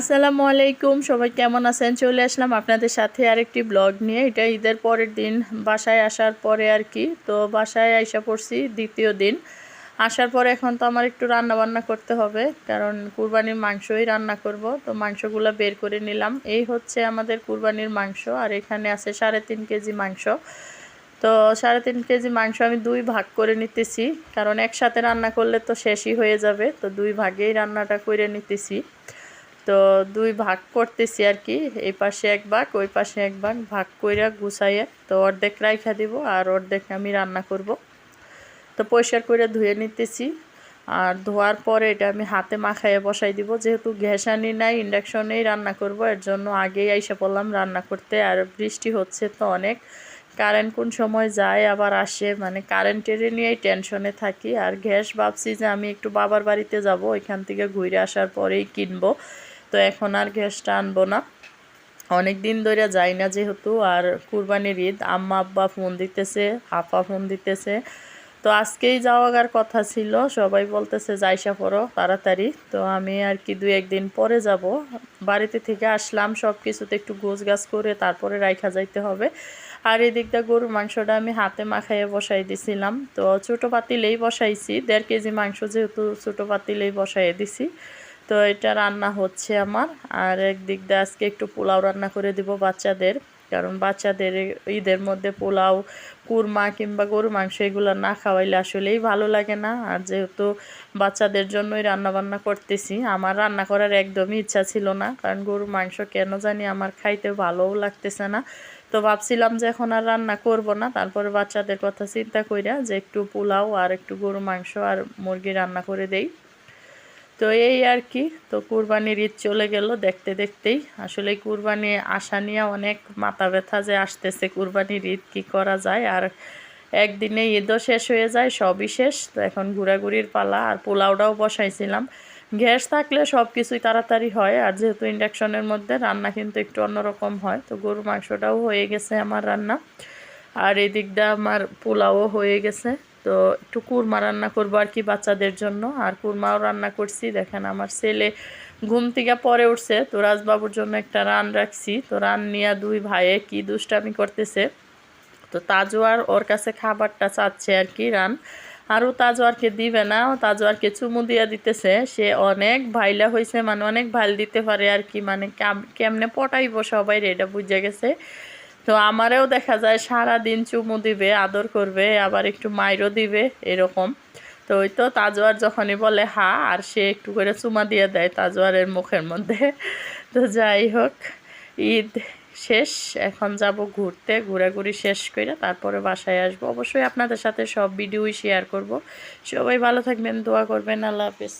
আসসালামু আলাইকুম, সবাই কেমন আছেন? চলে আসলাম আপনাদের সাথে আরেকটি ব্লগ নিয়ে। এটা ঈদের পরের দিন, বাসায় আসার পরে আর কি। তো বাসায় আইসা পড়ছি, দ্বিতীয় দিন। আসার পরে এখন তো আমার একটু রান্না বান্না করতে হবে, কারণ কুরবানির মাংসই রান্না করব। তো মাংসগুলো বের করে নিলাম। এই হচ্ছে আমাদের কুরবানির মাংস, আর এখানে আছে সাড়ে তিন কেজি মাংস। তো সাড়ে তিন কেজি মাংস আমি দুই ভাগ করে নিতেছি, কারণ একসাথে রান্না করলে তো শেষই হয়ে যাবে। তো দুই ভাগেই রান্নাটা করে নিতেছি। তো দুই ভাগ করতেছি আর কি। এই পাশে এক ভাগ, ওই পাশে এক ভাগ ভাগ কইরা গুছাইয়ে তো অর্ধেক রাইখা দিব আর অর্ধেক আমি রান্না করব। তো পরিষ্কার করে ধুয়ে নিতেছি আর ধোয়ার পরে এটা আমি হাতে মাখাইয়ে বসাই দিব। যেহেতু গ্যাস আনি নাই, ইন্ডাকশনেই রান্না করব, এর জন্য আগেই আইসা পড়লাম রান্না করতে। আর বৃষ্টি হচ্ছে তো অনেক। কারেন্ট কোন সময় যায়, আবার আসে। মানে কারেন্টের নিয়েই টেনশনে থাকি। আর গ্যাস ভাবছি যে আমি একটু বাবার বাড়িতে যাব, ওইখান থেকে ঘুরে আসার পরেই কিনবো। তো এখন আর গ্যাসটা আনব না। অনেক দিন ধরে যাই না যেহেতু, আর কুরবানির ঈদ, আম্মা, আব্বা ফোন দিতেছে, আপা ফোন দিতেছে। তো আজকেই যাওয়ার কথা ছিল, সবাই বলতেছে, যাইসা পড়ো তাড়াতাড়ি। তো আমি আর কি দুই একদিন পরে যাব। বাড়িতে থেকে আসলাম সব কিছুতে একটু গোছ গাছ করে তারপরে রাইখা যাইতে হবে। আর এদিকটা গরুর মাংসটা আমি হাতে মাখাইয়ে বসাই দিছিলাম। তো ছোটো পাতিলেই বসাইছি, দেড় কেজি মাংস যেহেতু ছোটো পাতিলেই বসাই দিছি। তো এটা রান্না হচ্ছে আমার। আর একদিক দিয়ে আজকে একটু পোলাও রান্না করে দিব বাচ্চাদের, কারণ বাচ্চাদের ঈদের মধ্যে পোলাও, কুরমা কিংবা গরু মাংস এগুলো না খাওয়াইলে আসলেই ভালো লাগে না। আর যেহেতু বাচ্চাদের জন্যই রান্না বান্না করতেছি, আমার রান্না করার একদমই ইচ্ছা ছিল না, কারণ গরু মাংস কেন জানি আমার খাইতে ভালোও লাগতেছে না। তো ভাবছিলাম যে এখন আর রান্না করব না, তারপরে বাচ্চাদের কথা চিন্তা কইরা যে একটু পোলাও আর একটু গরু মাংস আর মুরগি রান্না করে দেই। তো এই আর কি, তো কুরবানির ঈদ চলে গেল দেখতে দেখতেই। আসলে কুরবানি আসা নিয়ে অনেক মাথা ব্যথা যে আসতেছে কুরবানির ঈদ কি করা যায়। আর একদিনে ঈদও শেষ হয়ে যায়, সবই শেষ। তো এখন ঘোরাঘুরির পালা আর পোলাওটাও বসাইছিলাম। গ্যাস থাকলে সব কিছুই তাড়াতাড়ি হয়, আর যেহেতু ইন্ডাকশনের মধ্যে রান্না কিন্তু একটু অন্যরকম হয়, তো গরু মাংসটাও হয়ে গেছে আমার রান্না। আর এদিকটা আমার পোলাও হয়ে গেছে। তো একটু কুরমা রান্না করব আর কি বাচ্চাদের জন্য। আর কুরমাও রান্না করছি। দেখেন আমার ছেলে ঘুম থেকে পরে উঠছে। তো রাজবাবুর জন্য একটা রান রাখছি। তো রান নিয়ে দুই ভাইয়ে কি দুষ্টামি করতেছে। তো তাজোয়ার ওর কাছে খাবারটা চাচ্ছে আর কি রান। আরও তাজোয়ারকে দিবে না। তাজোয়ারকে চুমু দিয়ে দিতেছে। সে অনেক ভাইলা হয়েছে মানে অনেক ভালো দিতে পারে আর কি। মানে কেমনে পটাইব সবাই এটা বুঝে গেছে। তো আমারেও দেখা যায় সারা দিন চুমু দিবে, আদর করবে, আবার একটু মাইরও দিবে, এরকম। তো ওই তো তাজোয়ার যখনই বলে হা, আর সে একটু করে চুমা দিয়ে দেয় তাজওয়ারের মুখের মধ্যে। তো যাই হোক, ঈদ শেষ, এখন যাব ঘুরতে, ঘোরাঘুরি শেষ করে তারপরে বাসায় আসব। অবশ্যই আপনাদের সাথে সব ভিডিওই শেয়ার করব। সবাই ভালো থাকবেন, দোয়া করবেন, আল্লাহ হাফিজ।